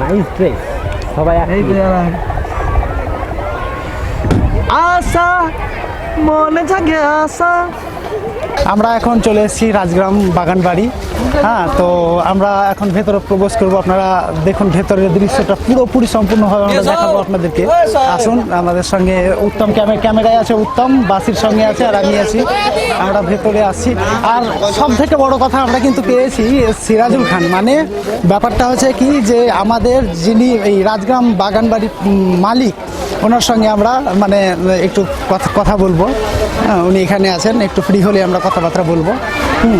Nice dress সবাই এই আশা মনে জাগে আশা। আমরা এখন চলে এসেছি রাজগ্রাম বাগান বাড়ি। হ্যাঁ তো আমরা এখন ভেতরে প্রবেশ করব। আপনারা দেখুন ভেতরের দৃশ্যটা পুরোপুরি সম্পূর্ণভাবে আমরা দেখাবো আপনাদেরকে। আসুন আমাদের সঙ্গে উত্তম ক্যামে ক্যামেরায় আছে উত্তম বাসির সঙ্গে আছে আর আমি আছি। আমরা ভেতরে আসছি আর সব থেকে বড় কথা আমরা কিন্তু পেয়েছি সিরাজুল খান। মানে ব্যাপারটা হচ্ছে কি যে আমাদের যিনি এই রাজগ্রাম বাগান বাড়ির মালিক ওনার সঙ্গে আমরা মানে একটু কথা কথা বলব। হ্যাঁ, উনি এখানে আছেন একটু ফ্রি হলে আমরা কথাবার্তা বলব।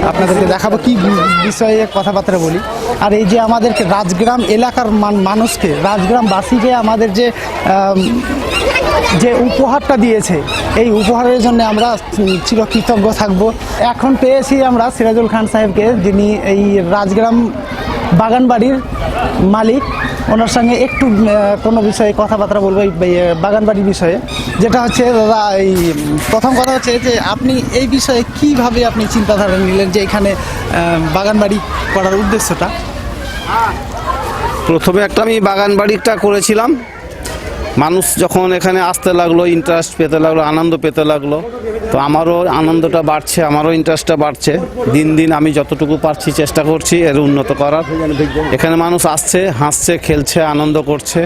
আপনাদেরকে দেখাবো কি বিষয়ে কথাবার্তা বলি। আর এই যে আমাদেরকে রাজগ্রাম এলাকার মান- মানুষকে রাজগ্রামবাসীকে আমাদের যে যে উপহারটা দিয়েছে, এই উপহারের জন্য আমরা চিরকৃতজ্ঞ থাকব। এখন পেয়েছি আমরা সিরাজুল খান সাহেবকে, যিনি এই রাজগ্রাম বাগান বাড়ির মালিক। ওনার সঙ্গে একটু কোনো বিষয়ে কথাবার্তা বলব এই এই, বাগান বাড়ির বিষয়ে। যেটা হচ্ছে দাদা এই প্রথম কথা হচ্ছে যে আপনি এই বিষয়ে কীভাবে আপনি চিন্তাধারা নিলেন যে এখানে বাগানবাড়ি বাগান বাড়ি করার উদ্দেশ্যটা? প্রথমে একটা আমি বাগান বাড়িটা করেছিলাম। মানুষ যখন এখানে আসতে লাগল ইন্টারেস্ট পেতে লাগল, আনন্দ পেতে লাগল, তো আমারও আনন্দটা বাড়ছে, আমারও ইন্টারেস্টটা বাড়ছে। দিন দিন আমি যতটুকু পারছি চেষ্টা করছি এর উন্নত করার। এখানে মানুষ আসছে, হাসছে, খেলছে, আনন্দ করছে,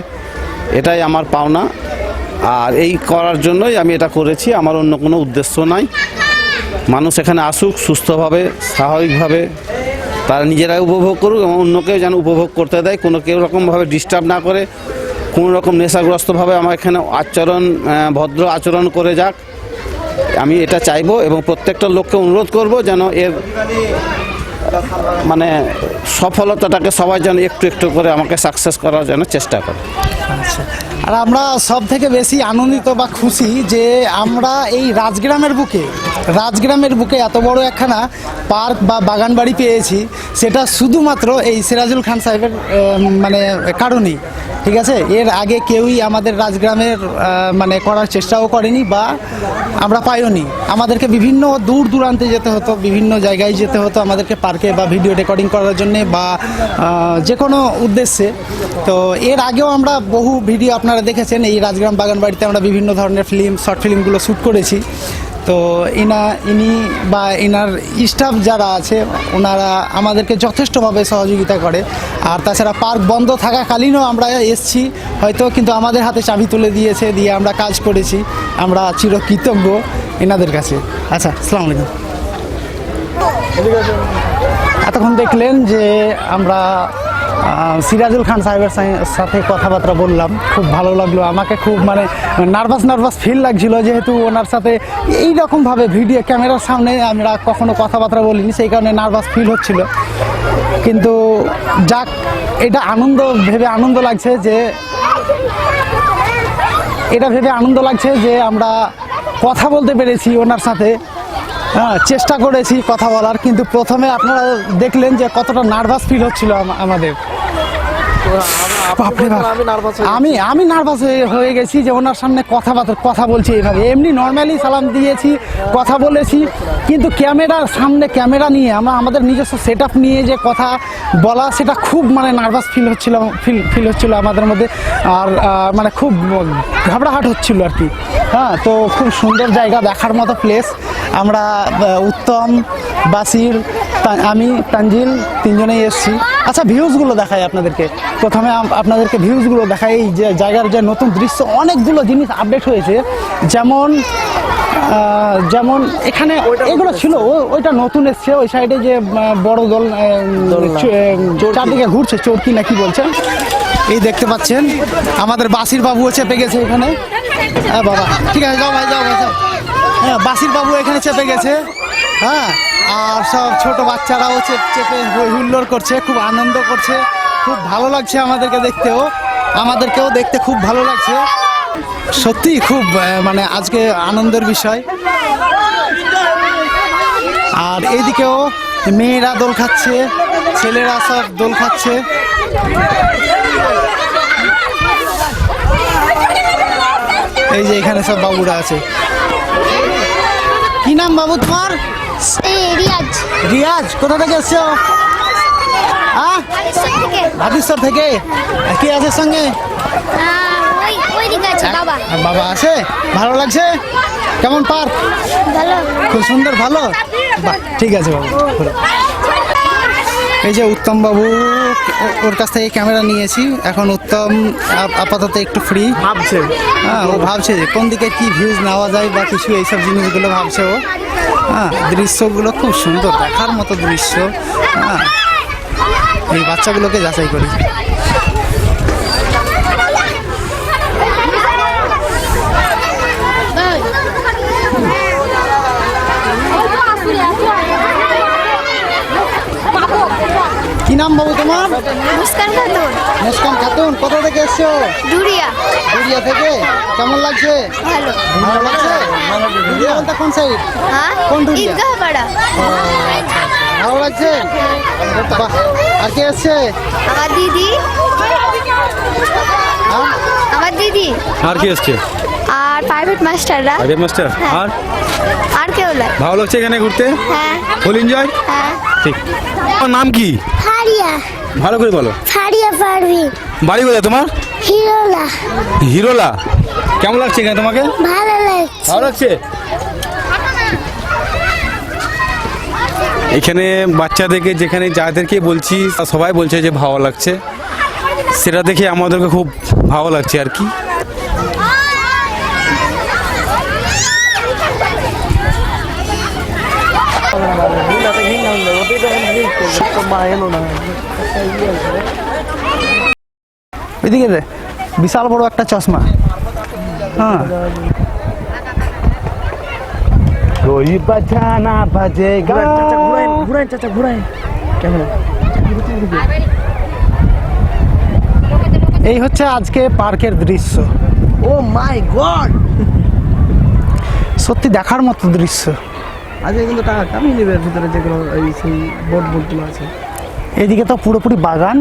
এটাই আমার পাওনা। আর এই করার জন্যই আমি এটা করেছি, আমার অন্য কোনো উদ্দেশ্য নাই। মানুষ এখানে আসুক, সুস্থভাবে, স্বাভাবিকভাবে, তারা নিজেরাই উপভোগ করুক এবং অন্যকেও যেন উপভোগ করতে দেয়, কোনো কেউ রকমভাবে ডিস্টার্ব না করে। কোনো রকম নেশাগ্রস্তভাবে আমার এখানে আচরণ ভদ্র আচরণ করে যাক। আমি এটা চাইব এবং প্রত্যেকটা লোককে অনুরোধ করব যেন এর মানে সফলতাটাকে সবাই যেন একটু একটু করে আমাকে সাকসেস করার জন্য চেষ্টা করে। আর আমরা সব থেকে বেশি আনন্দিত বা খুশি যে আমরা এই রাজগ্রামের বুকে রাজগ্রামের বুকে এত বড় একখানা পার্ক বা বাগান বাড়ি পেয়েছি, সেটা শুধুমাত্র এই সিরাজুল খান সাহেবের মানে কারণেই, ঠিক আছে? এর আগে কেউই আমাদের রাজগ্রামের মানে করার চেষ্টাও করেনি বা আমরা পাইওনি। আমাদেরকে বিভিন্ন দূর দূরান্তে যেতে হতো, বিভিন্ন জায়গায় যেতে হতো আমাদেরকে পার্কে বা ভিডিও রেকর্ডিং করার জন্যে বা যে কোনো উদ্দেশ্যে। তো এর আগেও আমরা বহু ভিডিও আপনারা দেখেছেন, এই রাজগ্রাম বাগান বাড়িতে আমরা বিভিন্ন ধরনের ফিল্ম শর্ট ফিল্মগুলো শ্যুট করেছি। তো ইনা, ইনি বা ইনার স্টাফ যারা আছে, ওনারা আমাদেরকে যথেষ্টভাবে সহযোগিতা করে। আর তাছাড়া পার্ক বন্ধ থাকাকালীনও আমরা এসছি, হয়তো কিন্তু আমাদের হাতে চাবি তুলে দিয়েছে, দিয়ে আমরা কাজ করেছি। আমরা চিরকৃতজ্ঞ এনাদের কাছে। আচ্ছা আসসালামু আলাইকুম। এতক্ষণ দেখলেন যে আমরা সিরাজুল খান সাহেবের সাথে কথাবার্তা বললাম। খুব ভালো লাগল। আমাকে খুব মানে নার্ভাস নার্ভাস ফিল লাগছিল যেহেতু ওনার সাথে এই রকমভাবে ভিডিও ক্যামেরার সামনে আমরা কখনো কথাবার্তা বলিনি, সেই কারণে নার্ভাস ফিল হচ্ছিল। কিন্তু যাক, এটা আনন্দ, ভেবে আনন্দ লাগছে যে, এটা ভেবে আনন্দ লাগছে যে আমরা কথা বলতে পেরেছি ওনার সাথে। চেষ্টা করেছি কথা বলার কিন্তু প্রথমে আপনারা দেখলেন যে কতটা নার্ভাস ফিল হচ্ছিল আমাদের। আমি আমি নার্ভাস হয়ে হয়ে গেছি যে ওনার সামনে কথাবার্তা কথা বলছি এইভাবে এমনি নর্মালি সালাম দিয়েছি কথা বলেছি কিন্তু ক্যামেরার সামনে ক্যামেরা নিয়ে আমরা আমাদের নিজস্ব সেট নিয়ে যে কথা বলা সেটা খুব মানে নার্ভাস ফিল হচ্ছিল ফিল ফিল হচ্ছিল আমাদের মধ্যে। আর মানে খুব ঘাবড়াহাট হচ্ছিল আর কি। হ্যাঁ তো খুব সুন্দর জায়গা দেখার মতো প্লেস আমরা উত্তম বাসির আমি তানজিল তিনজনেই এসেছি। আচ্ছা ভিউজগুলো দেখাই আপনাদেরকে। প্রথমে আপনাদেরকে ভিউজগুলো দেখাই এই যে জায়গার যে নতুন দৃশ্য অনেকগুলো জিনিস আপডেট হয়েছে। যেমন যেমন এখানে এগুলো ছিল ও- ওইটা নতুন এসছে ওই সাইডে যে বড় দল চারদিকে ঘুরছে চোরকি না কি বলছেন? এই দেখতে পাচ্ছেন আমাদের বাসির বাবুও চেপে গেছে এখানে। হ্যাঁ বাবা। ঠিক আছে যাও ভাই যাও ভাই যাও। হ্যাঁ বাসির বাবু এখানে চেপে গেছে। হ্যাঁ আর সব ছোট বাচ্চারাও চেপে হই হুল্লোড় করছে খুব আনন্দ করছে। খুব ভালো লাগছে আমাদেরকে দেখতেও। আমাদেরকেও দেখতে খুব ভালো লাগছে। সত্যি খুব মানে আজকে আনন্দের বিষয়। আর এইদিকেও মেয়েরা দোল খাচ্ছে ছেলেরা সব দোল খাচ্ছে। এই যে এখানে সব বাবুরা আছে। কি নাম বাবু তোমার? রিয়াজ। রিয়াজ কোথা থেকে এসছো? আহ থেকে? থেকে কে আছে সঙ্গে? ওই ওই দিকে আছে বাবা। আছে? ভালো লাগছে? কেমন পার্ক? ভালো। খুব সুন্দর ভালো? বাহ ঠিক আছে বাবু। এই যে উত্তম বাবু ওর কাছ থেকে ক্যামেরা নিয়েছি। এখন উত্তম আপাতত একটু ফ্রি ভাবছে। হ্যাঁ ও ভাবছে যে কোন দিকে কি ভিউজ নেওয়া যায় বা কিছু এইসব জিনিসগুলো ভাবছে ও। হ্যাঁ দৃশ্যগুলো খুব সুন্দর দেখার মতো দৃশ্য। হ্যাঁ। এই বাচ্চাগুলোকে যাচাই করি। কি নাম বাবু তোমার? মুস্কান খাতুন। মুস্কান খাতুন কোথা থেকে এসছো? ডুরিয়া পুরিয়া থেকে? কেমন লাগছে? ভালো। ভালো লাগছে? পুরিয়া বলতে কোন সাইড হ্যাঁ? কোন ডুরিয়া? ঈদগাহ পাড়া ভালো লাগছে? আর কে এসছে আমার দিদি। হ্যাঁ? আমার দিদি। আর কে এসছে? আর প্রাইভেট মাস্টাররা আইডিয়া মাস্টার। আর? আর কেউ নাই। ভালো লাগছে এখানে ঘুরতে? হ্যাঁ। ফুল এনজয় হ্যাঁ। ঠিক। তোমার নাম কি? ফারিয়া। ভালো করে বলো। ফারিয়া পারভি বাড়ি কোথায় তোমার? হিরোলা। হিরোলা। কেমন লাগছে এখানে তোমাকে? ভালো লাগছে। ভালো লাগছে? এখানে বাচ্চাদেরকে যেখানে যাদেরকে বলছি সবাই বলছে যে ভালো লাগছে। সেটা দেখে আমাদেরকে খুব ভালো লাগছে আর কি। বিশাল বড় একটা চশমা। হ্যাঁ। कोई बजाना बजेगा চাচা ঘুরাইন ঘুরাইন চাচা ঘুরাইন ক্যামেরা এই হচ্ছে আজকে পার্কের দৃশ্য ও মাই গড সত্যি দেখার মতো দৃশ্য আজকে কিন্তু টাকা কামিয়ে নেবে ভিতরে যেগুলো এই সেই বোর্ড বোর্ডগুলো আছে এদিকে তো পুরোপুরি বাগান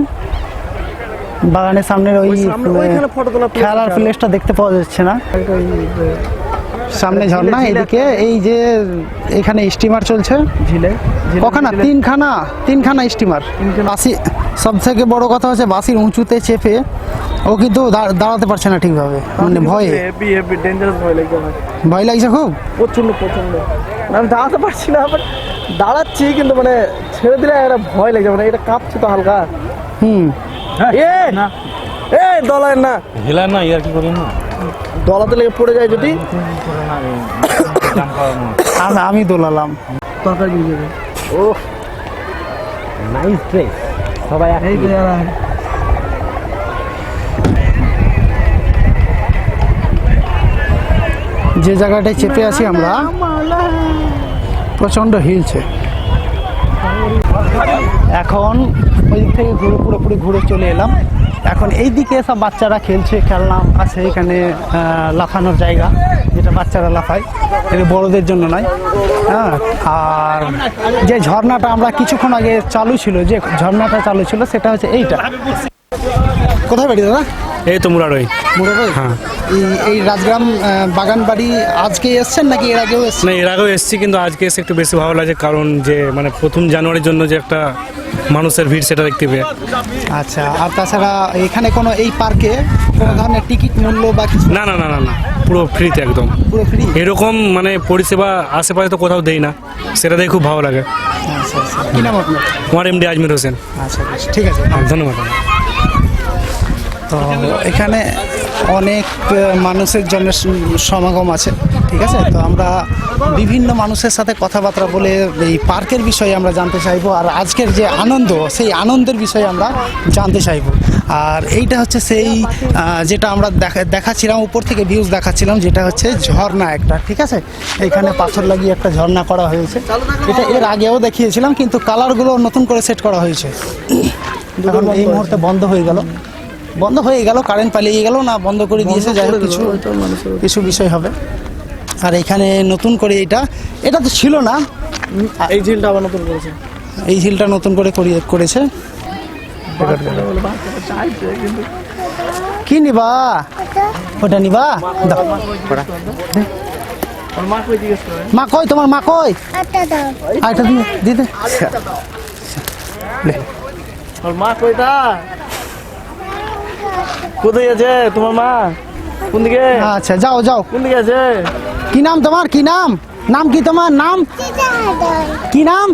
বাগানের সামনের ওই ওই সামনে ওইখানে photo তোলা place খেলার আছে। প্লেসটা দেখতে পাওয়া যাচ্ছে না একটা ওই, এ, সামনে ঝর্ণা এদিকে এই যে এখানে স্টিমার চলছে। কখানা? তিনখানা তিনখানা স্টিমার বাসি সব থেকে বড় কথা হচ্ছে বাসির উঁচুতে চেপে ও কিন্তু দাঁড়াতে পারছে না ঠিকভাবে। মানে ভয়ে। ভয় লাগছে খুব? প্রচণ্ড প্রচণ্ড আমি দাঁড়াতে পারছি না আবার দাঁড়াচ্ছি কিন্তু মানে ছেড়ে দিলে একটা ভয় লাগছে মানে এটা কাঁপছে তো হালকা। হুম। এ! এ দলায় না। হেলা না ইয়ার কি করি না? দলাতে লেগে পড়ে যায় যদি? আমি- আমি দোলালাম। তরকারি দিয়ে দেবে। ও নাইস ড্রেস সবাই এই যে জায়গাটায় চেপে আছি আমরা প্রচণ্ড হিলছে। এখন ওই দিক থেকে ঘুরে পুরোপুরি ঘুরে চলে এলাম। এখন এই দিকে সব বাচ্চারা খেলছে, খেলনা আছে এখানে লাফানোর জায়গা, যেটা বাচ্চারা লাফায়। এটা বড়দের জন্য নয় হ্যাঁ? আর যে ঝর্ণাটা আমরা কিছুক্ষণ আগে চালু ছিল, যে ঝর্ণাটা চালু ছিল, সেটা হচ্ছে এইটা। কোথায় বাড়ি দাদা? এই তো মুরারই। মুরারই? হ্যাঁ। এই এই রাজগ্রাম বাগান বাড়ি আজকে এসছেন নাকি এর আগেও এসছেন? না এর আগেও এসেছি কিন্তু আজকে এসে একটু বেশি ভালো লাগে কারণ যে মানে প্রথম জানুয়ারির জন্য যে একটা মানুষের ভিড় সেটা দেখতে পেয়ে। আচ্ছা আর তাছাড়া এখানে কোনো এই পার্কে কোনো ধরনের টিকিট মূল্য বা কিছু? না না না না না পুরো ফ্রিতে একদম। পুরো ফ্রি? এরকম মানে পরিষেবা আশেপাশে তো কোথাও দেই না সেটা দেখে খুব ভালো লাগে। আচ্ছা আচ্ছা। কি নাম আপনার? আমার এমডি আজমির হোসেন। আচ্ছা ঠিক আছে। ধন্যবাদ। তো এখানে অনেক মানুষের জন্য সমাগম আছে, ঠিক আছে? তো আমরা বিভিন্ন মানুষের সাথে কথাবার্তা বলে এই পার্কের বিষয়ে আমরা জানতে চাইব, আর আজকের যে আনন্দ, সেই আনন্দের বিষয়ে আমরা জানতে চাইব। আর এইটা হচ্ছে সেই যেটা আমরা দেখা, দেখাচ্ছিলাম, উপর থেকে ভিউজ দেখাচ্ছিলাম, যেটা হচ্ছে ঝর্ণা একটা, ঠিক আছে? এখানে পাথর লাগিয়ে একটা ঝর্ণা করা হয়েছে। এটা এর আগেও দেখিয়েছিলাম, কিন্তু কালারগুলো নতুন করে সেট করা হয়েছে। এই মুহূর্তে বন্ধ হয়ে গেল। বন্ধ হয়ে গেল কারেন্ট পালিয়ে গেল না বন্ধ করে দিয়েছে যাই হোক কিছু কিছু বিষয় হবে। আর এখানে নতুন করে এটা এটা তো ছিল না। এই ঝিলটা আবার নতুন করেছে। এই ঝিলটা নতুন করে করেছে। কি নিবা? ওটা নিবা। মা কই তোমার মা কই দিতে মা কইটা? কোথায় আছে? তোমার মা? কোন দিকে? আচ্ছা যাও যাও। কোন দিকে আছে? কি নাম তোমার? কি নাম? নাম কি তোমার? নাম? কি নাম?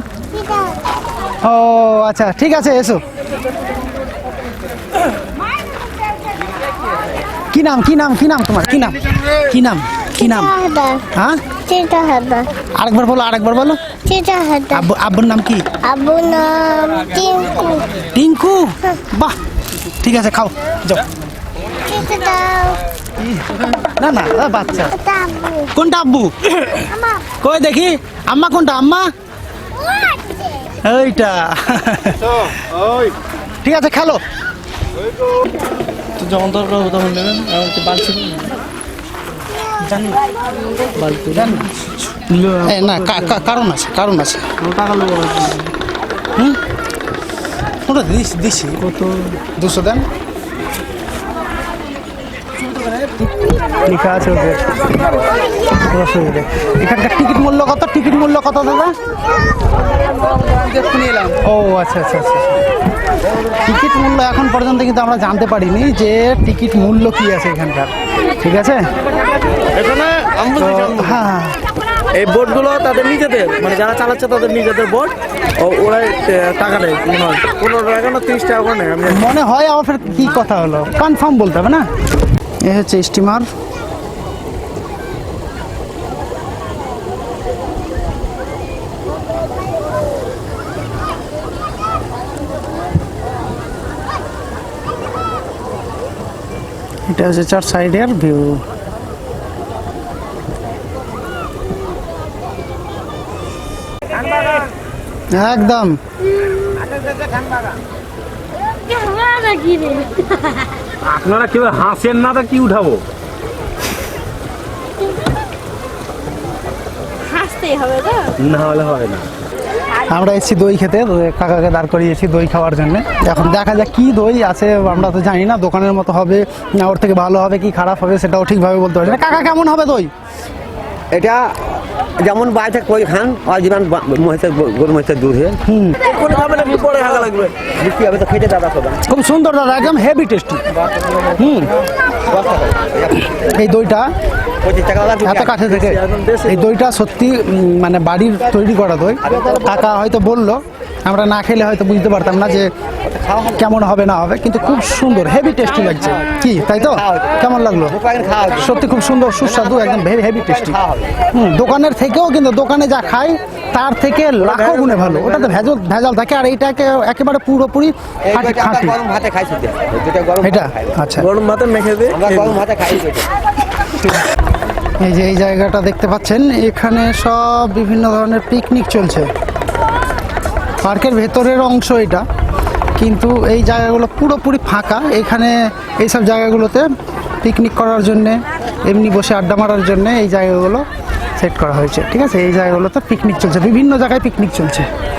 ও আচ্ছা ঠিক আছে এসো। কি নাম কি নাম কি নাম তোমার? কি নাম? কি নাম? কি নাম? হ্যাঁ? আরেকবার বলো আরেকবার বলো। আব্বুর নাম কি? আবু নাম টিঙ্কু। টিঙ্কু? বাহ ঠিক আছে খাও যাও। না না বাচ্চা। কোনটা আব্বু? কই দেখি আম্মা কোনটা আম্মা? এইটা। ঠিক আছে খেলো। তো যখন দরকার হবে তখন নেবেন কি বালছি বালতি এ, না কারণ আছে কারণ আছে। টাকা লোক ওটা দিস দিছি কত? দুশো দেন। লেখা আছে ওদের। অসুবিধা এখানকার টিকিট মূল্য কত? টিকিট মূল্য কত দাদা? ও আচ্ছা আচ্ছা আচ্ছা। টিকিট মূল্য এখন পর্যন্ত কিন্তু আমরা জানতে পারিনি যে টিকিট মূল্য কি আছে এখানকার। ঠিক আছে? এখানে জানব। হ্যাঁ। এই বোটগুলো তাদের নিজেদের মানে যারা চালাচ্ছে তাদের নিজেদের বোট, ও ওরা টাকা নেয় পনেরো টাকা না তিরিশ টাকা করে নেয় মনে হয় আমার ফের কি কথা হলো? কনফার্ম বলতে হবে না? এ হচ্ছে স্টিমার এটা হচ্ছে চার সাইডের ভিউ একদম। আপনারা কেউ হাসেন না তা কি উঠাবো? হাসতেই হবে তো না হলে হবে না। আমরা এসেছি দই খেতে কাকাকে দাঁড় করিয়েছি দই খাওয়ার জন্য। এখন দেখা যাক কি দই আছে আমরা তো জানি না দোকানের মতো হবে না ওর থেকে ভালো হবে কি খারাপ হবে সেটাও ঠিকভাবে বলতে পারছি না। কাকা কেমন হবে দই? এটা যেমন বাইরে কই খান আর জীবন মহিষের গরু মহিষের দুধ হে। কোন ভাবে না পরে হাগা লাগবে? বৃষ্টি হবে তো খেতে দাদা সবাই। খুব সুন্দর দাদা একদম হেভি টেস্টি হুম। এই দইটা এত থেকে। এই দইটা সত্যি মানে বাড়ির তৈরি করা দই। কাকা হয়তো বলল আমরা না খেলে হয়তো বুঝতে পারতাম না যে কেমন হবে না হবে কিন্তু খুব সুন্দর হেভি টেস্টি লাগছে। কি তাই তো? কেমন লাগল? সত্যি খুব সুন্দর সুস্বাদু একদম হেভি টেস্টি হুম দোকানের থেকেও কিন্তু দোকানে যা খাই তার থেকে লাখো গুণে ভালো। ওটাতে ভেজাল ভেজাল থাকে আর এইটাকে একেবারে পুরোপুরি খাঁটি খাঁটি। গরম ভাতে খাই এটা? আচ্ছা। গরম ভাতে মেখে দে। গরম ভাতে খাই এই যে এই জায়গাটা দেখতে পাচ্ছেন এখানে সব বিভিন্ন ধরনের পিকনিক চলছে। পার্কের ভেতরের অংশ এটা। কিন্তু এই জায়গাগুলো পুরোপুরি ফাঁকা। এখানে এইসব জায়গাগুলোতে পিকনিক করার জন্যে, এমনি বসে আড্ডা মারার জন্যে এই জায়গাগুলো সেট করা হয়েছে। ঠিক আছে? এই জায়গাগুলোতে পিকনিক চলছে। বিভিন্ন জায়গায় পিকনিক চলছে।